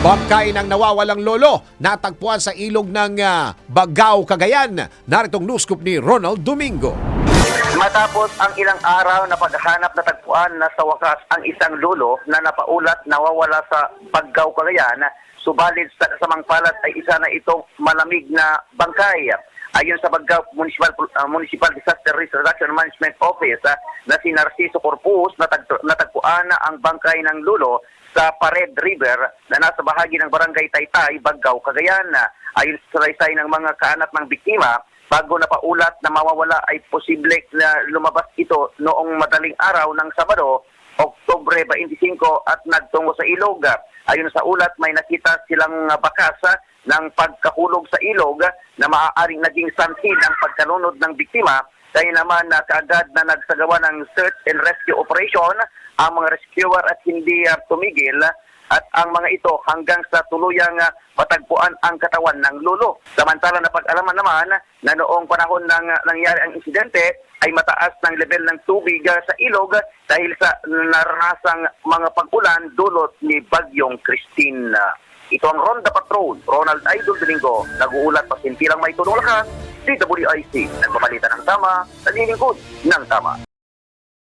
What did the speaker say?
Bangkay ng nawawalang lolo natagpuan sa ilog ng ah, Bagao, Cagayan. Naritong news ni Ronald Domingo. Matapos ang ilang araw na paghahanap na tagpuan na sa wakas ang isang lulo na napaulat nawawala sa Paggaw, Cagayan, subalit sa kasamang palad ay isa na itong malamig na bangkay. Ayon sa Baggaw Municipal, uh, Municipal Disaster Risk Reduction Management Office ah, na si Narciso Corpus natag- natagpuan na ang bangkay ng lulo sa Pared River na nasa bahagi ng Barangay Taytay, Baggaw, Cagayan. Ayon sa salaysay ng mga kaanap ng biktima, bago na paulat na mawawala ay posible na lumabas ito noong madaling araw ng Sabado, Oktubre 25 at nagtungo sa ilog. Ayon sa ulat, may nakita silang bakas ah, ng pagkahulog sa ilog na maaaring naging sanhi ng pagkalunod ng biktima kaya naman na kaagad na nagsagawa ng search and rescue operation ang mga rescuer at hindi ah, tumigil at ang mga ito hanggang sa tuluyang ah, matagpuan ang katawan ng lulo. Samantala na pag-alaman naman na noong panahon ng ah, nangyari ang insidente ay mataas ng level ng tubig ah, sa ilog dahil sa naranasang mga pag-ulan dulot ni Bagyong Christine. Ito ang Ronda Patrol, Ronald Idol Domingo, nag-uulat pa sintilang may tulong lakas, CWIC, nagpapalitan ng tama, naglilingkod ng tama.